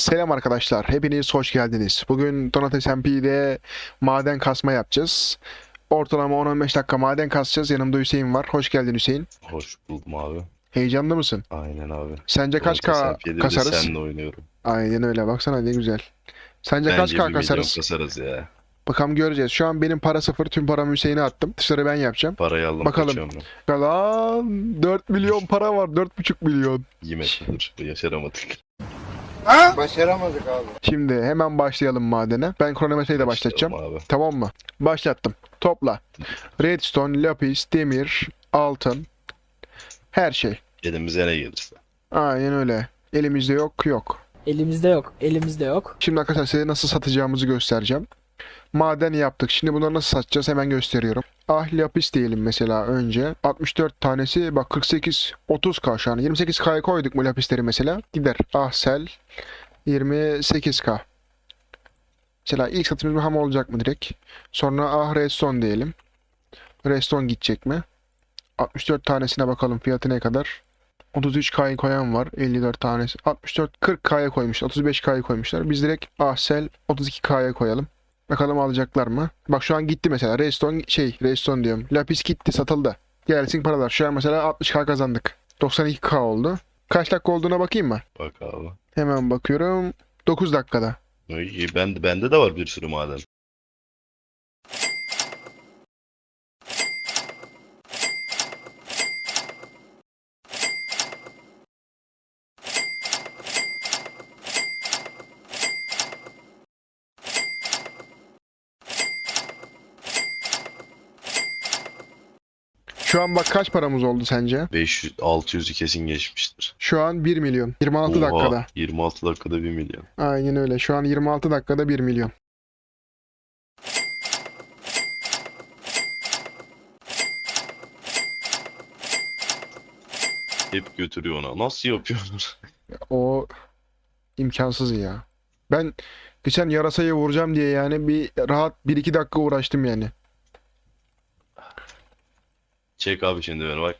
Selam arkadaşlar, hepiniz hoş geldiniz. Bugün Donates MP'de maden kasma yapacağız. Ortalama 10-15 dakika maden kasacağız. Yanımda Hüseyin var. Hoş geldin Hüseyin. Hoş buldum abi. Heyecanlı mısın? Aynen abi. Sence kaç K Galatasaray Fiyatı de kasarız? Seninle oynuyorum. Aynen öyle. Baksana ne güzel. Sence kaç Bence K bir milyon kasarız? kasarız ya. Bakalım göreceğiz. Şu an benim para sıfır. Tüm paramı Hüseyin'e attım. Dışarı ben yapacağım. Parayı aldım Bakalım. Kalan 4 milyon para var. 4,5 milyon. Yemedim dur. Yaşaramadık. Başaramadık abi. Şimdi hemen başlayalım madene. Ben kronometreyi de başlatacağım. Başlayalım Abi. Tamam mı? Başlattım. Topla. Redstone, lapis, demir, altın. Her şey. Elimize ne gelirse. Aynen öyle. Elimizde yok, yok. Elimizde yok. Elimizde yok. Şimdi arkadaşlar size nasıl satacağımızı göstereceğim. Maden yaptık. Şimdi bunları nasıl satacağız hemen gösteriyorum. Ah lapis diyelim mesela önce. 64 tanesi bak 48 30k şu an. 28k'ya koyduk mu lapisleri mesela. Gider. Ah sel 28k. Mesela ilk satımız bu ham olacak mı direkt? Sonra ah redstone diyelim. Redstone gidecek mi? 64 tanesine bakalım fiyatı ne kadar? 33K'yı koyan var. 54 tanesi. 64 40K'ya koymuşlar. 35K'ya koymuşlar. Biz direkt Ahsel 32K'ya koyalım. Bakalım alacaklar mı? Bak şu an gitti mesela. Redstone şey Redstone diyorum. Lapis gitti satıldı. Gelsin paralar. Şu an mesela 60K kazandık. 92K oldu. Kaç dakika olduğuna bakayım mı? Bak abi. Hemen bakıyorum. 9 dakikada. İyi, ben, bende de var bir sürü maden. Şu an bak kaç paramız oldu sence? 500, 600'ü kesin geçmiştir. Şu an 1 milyon. 26 Oha, dakikada. 26 dakikada 1 milyon. Aynen öyle. Şu an 26 dakikada 1 milyon. Hep götürüyor ona. Nasıl yapıyorlar? O imkansız ya. Ben geçen yarasayı vuracağım diye yani bir rahat 1-2 dakika uğraştım yani. Çek abi şimdi beni bak.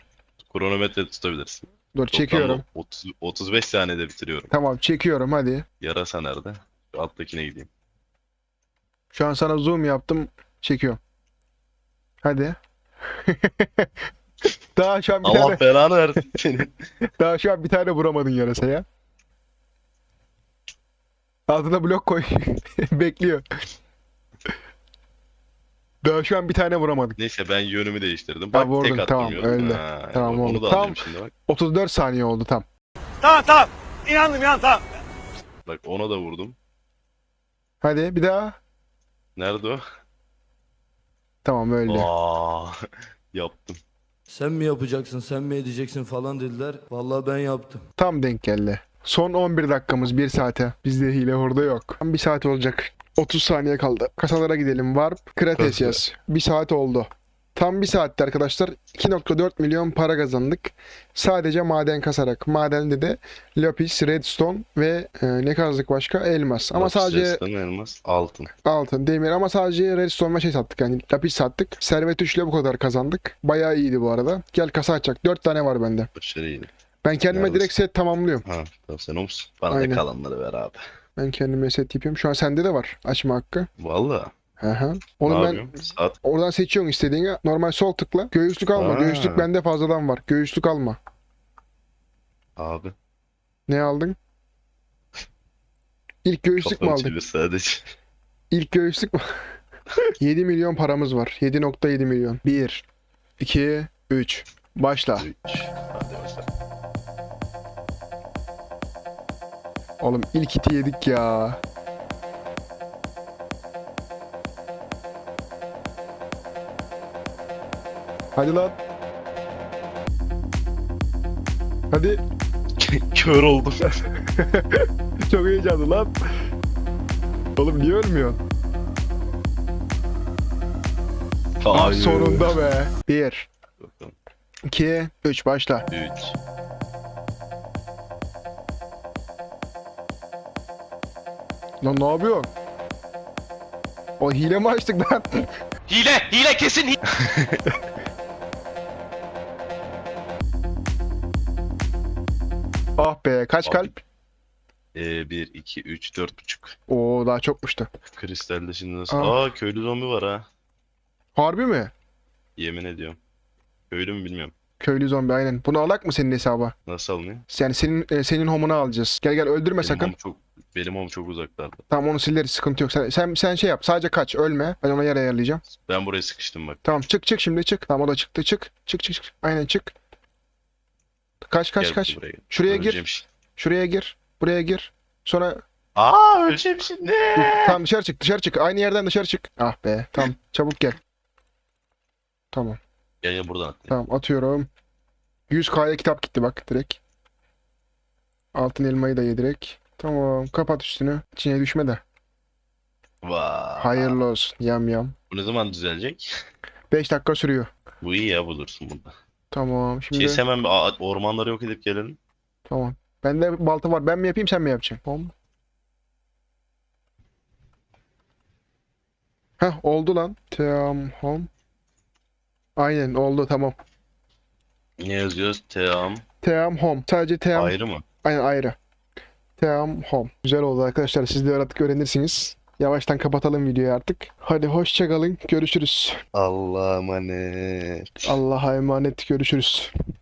Kronometre tutabilirsin. Dur Toplam çekiyorum. 30, 35 saniyede bitiriyorum. Tamam çekiyorum hadi. Yarasa nerede? Şu alttakine gideyim. Şu an sana zoom yaptım. Çekiyorum. Hadi. Daha şu an bir tane Allah belanı versin senin. daha şu an bir tane vuramadın yarasaya. Altına blok koy. Bekliyor. Daha şu an bir tane vuramadık. Neyse ben yönümü değiştirdim. Bak vurdun, tek attım tamam, yönümü. öyle. Ha, Tamam, oldu. Onu da Tam- alacağım şimdi bak. 34 saniye oldu tam. Tamam tamam. İnandım ya tamam. Bak ona da vurdum. Hadi bir daha. Nerede o? Tamam öyle. Aa, yaptım. Sen mi yapacaksın, sen mi edeceksin falan dediler. Vallahi ben yaptım. Tam denk geldi. Son 11 dakikamız 1 saate. Bizde hile orada yok. Tam 1 saat olacak. 30 saniye kaldı. Kasalara gidelim. Warp, Krates yaz. 1 saat oldu. Tam 1 saatte arkadaşlar 2.4 milyon para kazandık. Sadece maden kasarak. Madende de lapis, redstone ve e, ne kazdık başka? Elmas. Ama Lapis, sadece redstone, elmas, altın. altın, demir ama sadece redstone ve şey sattık yani lapis sattık. Servet 3 ile bu kadar kazandık. Bayağı iyiydi bu arada. Gel kasa açacak. 4 tane var bende. Başarı iyiydi. Ben kendime Neredesin? direkt set tamamlıyorum. Ha, tamam sen o musun? Bana Aynen. da kalanları ver abi. Ben kendime set yapıyorum. Şu an sende de var açma hakkı. Valla. Aha. Ne Oğlum ben yapıyorum? Saat oradan seçiyorsun istediğini. Normal sol tıkla. Göğüslük alma. Ha. Göğüslük bende fazladan var. Göğüslük alma. abi. Ne aldın? İlk göğüslük mü Kafanı aldın? çevir sadece. İlk göğüslük mü? 7 milyon paramız var. 7.7 milyon. 1 2 3 Başla. 3. Oğlum ilk iti yedik ya. Hadi lan. Hadi. Kör oldum. Çok heyecanlı lan. Oğlum niye ölmüyor? Ah, sonunda be. 1 Bakalım. 2 3 başla. 3. Lan ne yapıyorsun? O hile mi açtık lan? Hile hile kesin hile. ah be kaç Abi. kalp? Ee, 1, 2, 3, 4,5. Oo daha çokmuştu. Kristalde şimdi nasıl? Aa. Aa köylü zombi var ha. Harbi mi? Yemin ediyorum. Köylü mü bilmiyorum. Köylü zombi aynen. Bunu alak mı senin hesaba? Nasıl alınıyor? Yani senin e, senin homunu alacağız. Gel gel öldürme Benim sakın. home çok benim home çok uzaklarda. Tamam onu sileriz sıkıntı yok. Sen, sen, sen şey yap. Sadece kaç ölme. Ben ona yer ayarlayacağım. Ben buraya sıkıştım bak. Tamam çık çık şimdi çık. Tamam o da çıktı çık. Çık çık çık. Aynen çık. Kaç kaç Gel kaç. buraya. Şuraya gir. Şimdi. Şuraya gir. Buraya gir. Sonra Aa öleceğim şimdi. tamam dışarı çık dışarı çık. Aynı yerden dışarı çık. Ah be. Tamam çabuk gel. Tamam. Gel gel buradan atlayayım. Tamam atıyorum. 100K'ya kitap gitti bak direkt. Altın elmayı da ye direkt. Tamam kapat üstünü. İçine düşme de. Vay. Hayırlı olsun. Yam yam. Bu ne zaman düzelecek? 5 dakika sürüyor. Bu iyi ya bulursun burada. Tamam şimdi. Şeyse hemen a- ormanları yok edip gelelim. Tamam. Bende balta var. Ben mi yapayım sen mi yapacaksın? Tamam. Heh oldu lan. Tamam. Aynen oldu tamam. Ne yazıyoruz? Team. Team home. Sadece team. Ayrı mı? Aynen ayrı. Team home. Güzel oldu arkadaşlar. Siz de artık öğrenirsiniz. Yavaştan kapatalım videoyu artık. Hadi hoşça kalın. Görüşürüz. Allah'a emanet. Allah'a emanet. Görüşürüz.